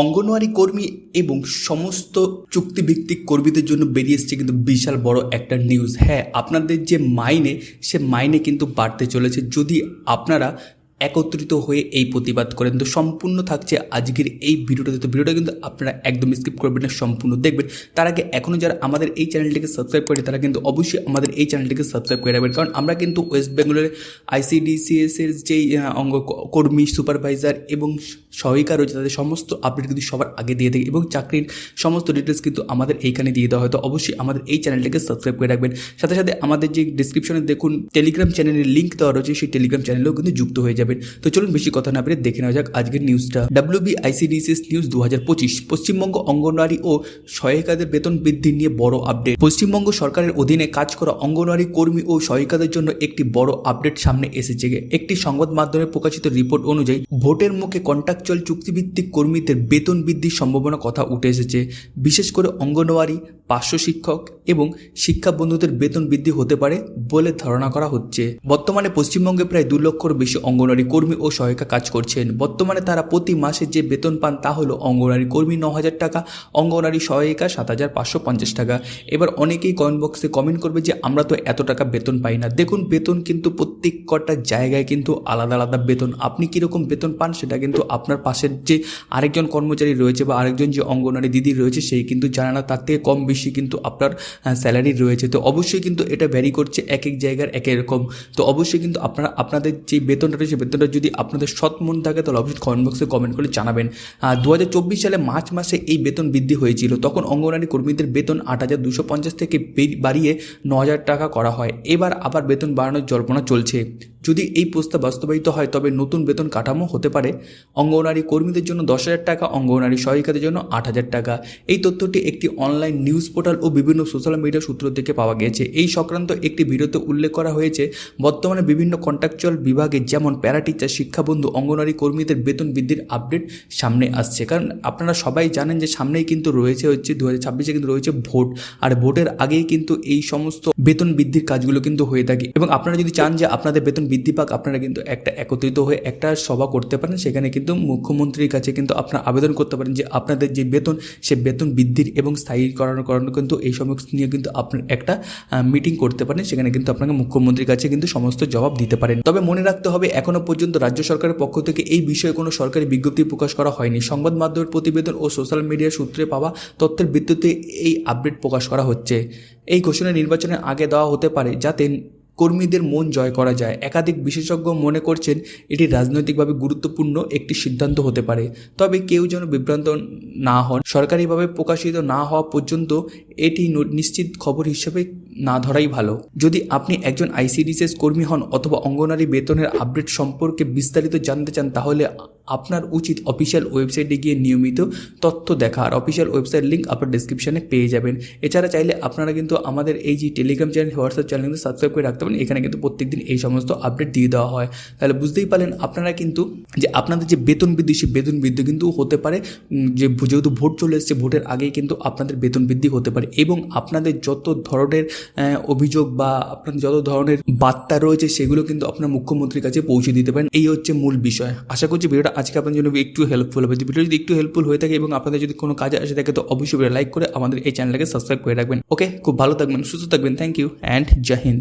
অঙ্গনওয়াড়ি কর্মী এবং সমস্ত চুক্তিভিত্তিক কর্মীদের জন্য বেরিয়ে এসছে কিন্তু বিশাল বড় একটা নিউজ হ্যাঁ আপনাদের যে মাইনে, সে মাইনে কিন্তু বাড়তে চলেছে। যদি আপনারা একত্রিত হয়ে এই প্রতিবাদ করেন। তো সম্পূর্ণ থাকছে আজকের এই ভিডিওটাতে তো ভিডিওটা কিন্তু আপনারা একদম স্কিপ করবেন না, সম্পূর্ণ দেখবেন। তার আগে এখনও যারা আমাদের এই চ্যানেলটিকে সাবস্ক্রাইব করে তারা কিন্তু অবশ্যই আমাদের এই চ্যানেলটিকে সাবস্ক্রাইব করে রাখবেন। কারণ আমরা কিন্তু ওয়েস্ট বেঙ্গলের আইসিডিসিএসের যেই অঙ্গ কর্মী সুপারভাইজার এবং সহায়িকা রয়েছে, তাদের সমস্ত আপডেট কিন্তু সবার আগে দিয়ে থাকি এবং চাকরির সমস্ত ডিটেলস কিন্তু আমাদের এইখানে দিয়ে দেওয়া হয়। তো অবশ্যই আমাদের এই চ্যানেলটিকে সাবস্ক্রাইব করে রাখবেন। সাথে সাথে আমাদের যে ডিসক্রিপশনে দেখুন টেলিগ্রাম চ্যানেলের লিঙ্ক দেওয়া রয়েছে, সেই টেলিগ্রাম চ্যানেলেও কিন্তু যুক্ত হয়ে যাবেন তো চলুন বেশি কথা না পেরে দেখে নেওয়া যাক আজকের নিউজটা ডাব্লিউবি আইসিডিসিএস নিউজ দু হাজার পঁচিশ। পশ্চিমবঙ্গ অঙ্গনওয়াড়ি ও সহায়িকাদের বেতন বৃদ্ধি নিয়ে বড় আপডেট পশ্চিমবঙ্গ সরকারের অধীনে কাজ করা অঙ্গনওয়াড়ি কর্মী ও সহায়িকাদের জন্য একটি বড় আপডেট সামনে এসেছে একটি সংবাদ মাধ্যমে প্রকাশিত রিপোর্ট অনুযায়ী ভোটের মুখে কন্ট্রাকচুয়াল চুক্তিভিত্তিক কর্মীদের বেতন বৃদ্ধির সম্ভাবনা কথা উঠে এসেছে। বিশেষ করে অঙ্গনওয়াড়ি পার্শ্ব শিক্ষক এবং শিক্ষা বন্ধুদের বেতন বৃদ্ধি হতে পারে বলে ধারণা করা হচ্ছে। বর্তমানে পশ্চিমবঙ্গে প্রায় দু লক্ষর বেশি অঙ্গনওয়াড়ি কর্মী ও সহায়িকা কাজ করছেন। বর্তমানে তারা প্রতি মাসে যে বেতন পান তা হলো অঙ্গনওয়াড়ি কর্মী ন হাজার টাকা, অঙ্গনওয়াড়ি সহায়িকা সাত হাজার পাঁচশো পঞ্চাশ টাকা। এবার অনেকেই কমেন্ট বক্সে কমেন্ট করবে যে, আমরা তো এত টাকা বেতন পাই না। দেখুন, বেতন কিন্তু প্রত্যেক কটা জায়গায় কিন্তু আলাদা আলাদা বেতন। আপনি কীরকম বেতন পান সেটা কিন্তু আপনার পাশের যে আরেকজন কর্মচারী রয়েছে বা আরেকজন যে অঙ্গনওয়াড়ি দিদি রয়েছে সেই কিন্তু জানে না, তার থেকে কম বেশি কিন্তু আপনার স্যালারি রয়েছে। তো অবশ্যই কিন্তু এটা ভ্যারি করছে এক এক জায়গার এক রকম তো অবশ্যই কিন্তু আপনারা, আপনাদের যে বেতনটা রয়েছে, বেতনটা যদি আপনাদের সৎ মন থাকে, তাহলে অবশ্যই কমেন্ট বক্সে কমেন্ট করে জানাবেন। দু হাজার চব্বিশ সালে মার্চ মাসে এই বেতন বৃদ্ধি হয়েছিল। তখন অঙ্গনওয়াড়ি কর্মীদের বেতন আট হাজার দুশো পঞ্চাশ থেকে বাড়িয়ে ন হাজার টাকা করা হয়। এবার আবার বেতন বাড়ানোর জল্পনা চলছে। যদি এই প্রস্তাব বাস্তবায়িত হয়, তবে নতুন বেতন কাঠামো হতে পারে। অঙ্গনওয়াড়ি কর্মীদের জন্য দশ হাজার টাকা অঙ্গনওয়াড়ি সহায়িকাদের জন্য আট হাজার টাকা। এই তথ্যটি একটি অনলাইন নিউজ পোর্টাল ও বিভিন্ন সোশ্যাল মিডিয়া সূত্র থেকে পাওয়া গিয়েছে। এই সংক্রান্ত একটি ভিডিওতে উল্লেখ করা হয়েছে, বর্তমানে বিভিন্ন কন্ট্রাকচুয়াল বিভাগে যেমন প্যারা টিচার শিক্ষাবন্ধু অঙ্গনওয়াড়ি কর্মীদের বেতন বৃদ্ধির আপডেট সামনে আসছে। কারণ আপনারা সবাই জানেন যে সামনেই কিন্তু রয়েছে হচ্ছে দু হাজার ছাব্বিশে কিন্তু রয়েছে ভোট। আর ভোটের আগেই কিন্তু এই সমস্ত বেতন বৃদ্ধির কাজগুলো কিন্তু হয়ে থাকে। এবং আপনারা যদি চান যে আপনাদের বেতন বৃদ্ধি পাক, আপনারা কিন্তু একটা একত্রিত হয়ে একটা সভা করতে পারেন। সেখানে কিন্তু মুখ্যমন্ত্রীর কাছে কিন্তু আপনারা আবেদন করতে পারেন যে আপনাদের যে বেতন, সে বেতন বৃদ্ধির এবং স্থায়ী করানোর কারণে কিন্তু এই সমস্ত নিয়ে কিন্তু আপনার একটা মিটিং করতে পারেন। সেখানে কিন্তু আপনাকে মুখ্যমন্ত্রীর কাছে কিন্তু সমস্ত জবাব দিতে পারেন। তবে মনে রাখতে হবে, এখনও পর্যন্ত রাজ্য সরকারের পক্ষ থেকে এই বিষয়ে কোনো সরকারি বিজ্ঞপ্তি প্রকাশ করা হয়নি। সংবাদ মাধ্যমের প্রতিবেদন ও সোশ্যাল মিডিয়ার সূত্রে পাওয়া তথ্যের ভিত্তিতে এই আপডেট প্রকাশ করা হচ্ছে। এই ঘোষণা নির্বাচনের আগে দেওয়া হতে পারে, যাতে কর্মীদের মন জয় করা যায়। একাধিক বিশেষজ্ঞ মনে করছেন, এটি রাজনৈতিকভাবে গুরুত্বপূর্ণ একটি সিদ্ধান্ত হতে পারে। তবে কেউ যেন বিভ্রান্ত না হন। সরকারিভাবে প্রকাশিত না হওয়া পর্যন্ত এটি নিশ্চিত খবর হিসেবে না ধরাই ভালো। যদি আপনি একজন আইসিডিসিএস কর্মী হন অথবা অঙ্গনারী বেতনের আপডেট সম্পর্কে বিস্তারিত জানতে চান, তাহলে আপনার উচিত অফিসিয়াল ওয়েবসাইটে গিয়ে নিয়মিত তথ্য দেখা। আর অফিসিয়াল ওয়েবসাইট লিঙ্ক আপনার ডিসক্রিপশনে পেয়ে যাবেন। এছাড়া চাইলে আপনারা কিন্তু আমাদের এই যে টেলিগ্রাম চ্যানেল হোয়াটসঅ্যাপ চ্যানেল কিন্তু সাবস্ক্রাইব করে রাখতে পারেন। এখানে কিন্তু প্রত্যেকদিন এই সমস্ত আপডেট দিয়ে দেওয়া হয়। তাহলে বুঝতেই পারলেন আপনারা কিন্তু যে আপনাদের যে বেতন বৃদ্ধি, সেই বেতন বৃদ্ধি কিন্তু হতে পারে। যে যেহেতু ভোট চলে এসেছে, ভোটের আগেই কিন্তু আপনাদের বেতন বৃদ্ধি হতে পারে। এবং আপনাদের যত ধরনের অভিযোগ বা আপনার যত ধরনের বার্তা রয়েছে, সেগুলো কিন্তু আপনার মুখ্যমন্ত্রীর কাছে পৌঁছে দিতে পারেন। এই হচ্ছে মূল বিষয়। আশা করছি ভিডিওটা আজকে আপনার জন্য একটু হেল্পফুল হবে। ভিডিও যদি একটু হেল্পফুল হয়ে থাকে এবং আপনাদের যদি কোনো কাজে আসে থাকে, তো অবশ্যই লাইক করে আমাদের এই চ্যানেলটাকে সাবস্ক্রাইব করে রাখবেন। ওকে খুব ভালো থাকবেন, সুস্থ থাকবেন। Thank you and Joy Hind